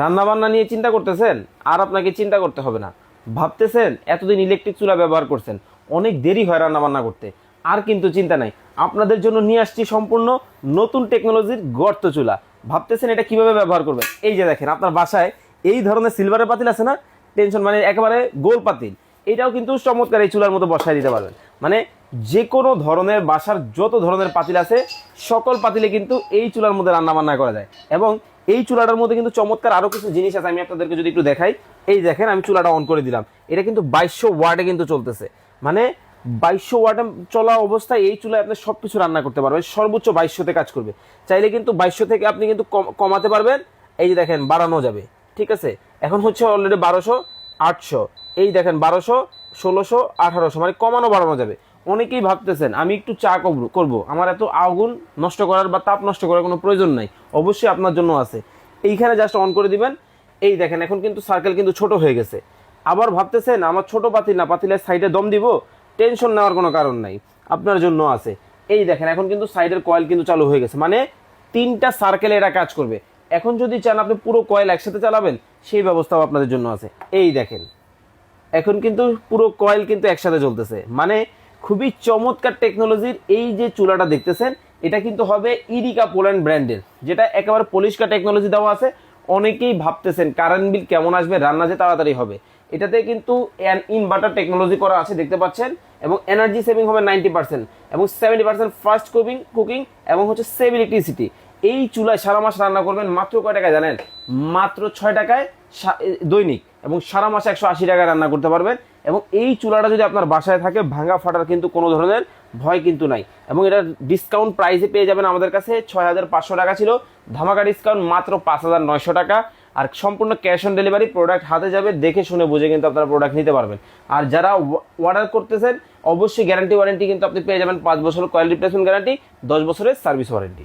রান্নাবান্না নিয়ে চিন্তা করতেছেন? আর আপনাকে চিন্তা করতে হবে না। ভাবতেছেন, এতদিন ইলেকট্রিক চুলা ব্যবহার করছেন। অনেক দেরি হয় রান্নাবান্না করতে। আর কিন্তু চিন্তা নাই। আপনাদের জন্য নিয়ে আসছি সম্পূর্ণ নতুন টেকনোলজির গর্ত চুলা। ভাবতেছেন এটা কীভাবে ব্যবহার করবেন? এই যে দেখেন, আপনার বাসায় এই ধরনের সিলভারের পাতিল আছে না? টেনশন মানে একেবারে গোল পাতিল। এটাও কিন্তু চমৎকার এই চুলার মতো বসায় দিতে পারবেন। মানে যে কোনো ধরনের বাসার যত ধরনের পাতিল আছে, সকল পাতিলে কিন্তু এই চুলার মধ্যে রান্না বান্না করা যায়। এবং এই চুলাটার মধ্যে কিন্তু চমৎকার আরও কিছু জিনিস আছে, আমি আপনাদেরকে যদি একটু দেখাই। এই দেখেন, আমি চুলাটা অন করে দিলাম। এটা কিন্তু বাইশশো ওয়ার্ডে কিন্তু চলতেছে। মানে বাইশশো ওয়ার্ডে চলা অবস্থায় এই চুলায় আপনি সব কিছু রান্না করতে পারবেন, সর্বোচ্চ বাইশশোতে কাজ করবে। চাইলে কিন্তু বাইশশো থেকে আপনি কিন্তু কম- কমাতে পারবেন। এই যে দেখেন, বাড়ানো যাবে, ঠিক আছে? এখন হচ্ছে অলরেডি বারোশো, আটশো। এই দেখেন, বারোশো, ষোলোশো, আঠারোশো মানে কমানো বাড়ানো যাবে। অনেকেই ভাবতেছেন, আমি একটু চা করব- করব। আমার এত আগুন নষ্ট করার বা তাপ নষ্ট করার কোনো প্রয়োজন নাই। অবশ্যই আপনার জন্য আছে। এইখানে জাস্ট অন করে দিবেন। এই দেখেন, এখন কিন্তু সার্কেল কিন্তু ছোট হয়ে গেছে। আবার ভাবতেছেন, আমার ছোট পাতিল না, পাতিলের সাইডে দম দিব? টেনশন নেওয়ার কোনো কারণ নাই। আপনার জন্য আছে। এই দেখেন, এখন কিন্তু সাইডের কয়েল কিন্তু চালু হয়ে গেছে। মানে তিনটা সার্কেলে এরা কাজ করবে। এখন যদি চান আপনি পুরো কয়েল একসাথে চালাবেন, সেই ব্যবস্থাও আপনাদের জন্য আছে। এই দেখেন, এখন কিন্তু পুরো কয়েল কিন্তু একসাথে চলতেছে মানে খুবই চমৎকার টেকনোলজির এই যে চুলাটা দেখতেছেন, এটা কিন্তু হবে ইরিকা পোল্যান্ড ব্র্যান্ডের যেটা একেবারে পলিশকা টেকনোলজি দেওয়া আছে। অনেকেই ভাবতেছেন কারেন্ট বিল কেমন আসবে, রান্না যে তাড়াতাড়ি হবে। এটাতে কিন্তু ইনভার্টার টেকনোলজি করা আছে, দেখতে পাচ্ছেন, এবং এনার্জি সেভিং হবে নাইনটি পার্সেন্ট এবং seventy percent first cooking cooking এবং হচ্ছে সেভ ইলেকট্রিসিটি এই চুলায় সারা মাস রান্না করবেন মাত্র কয় টাকায় জানেন? মাত্র ছয় টাকায় দৈনিক, এবং সারা মাসে একশো আশি টাকায় রান্না করতে পারবেন। এবং এই চুলাটা যদি আপনার বাসায় থাকে ভাঙা ফাটার কিন্তু কোনো ধরনের ভয় কিন্তু নাই। এবং এটা ডিসকাউন্ট প্রাইসে পেয়ে যাবেন আমাদের কাছে ছয় হাজার পাঁচশো টাকা ছিল। ধামাকা ডিসকাউন্ট মাত্র পাঁচ হাজার নয়শো টাকা। আর সম্পূর্ণ ক্যাশ অন ডেলিভারি প্রোডাক্ট হাতে যাবে, দেখে শুনে বুঝে কিন্তু আপনারা প্রোডাক্ট নিতে পারবেন। আর যারা অর্ডার করতেছেন, অবশ্যই গ্যারান্টি ওয়ারেন্টি কিন্তু আপনি পেয়ে যাবেন পাঁচ বছরের কয়েল রিপ্লেসমেন্ট গ্যারান্টি দশ বছরের সার্ভিস ওয়ারেন্টি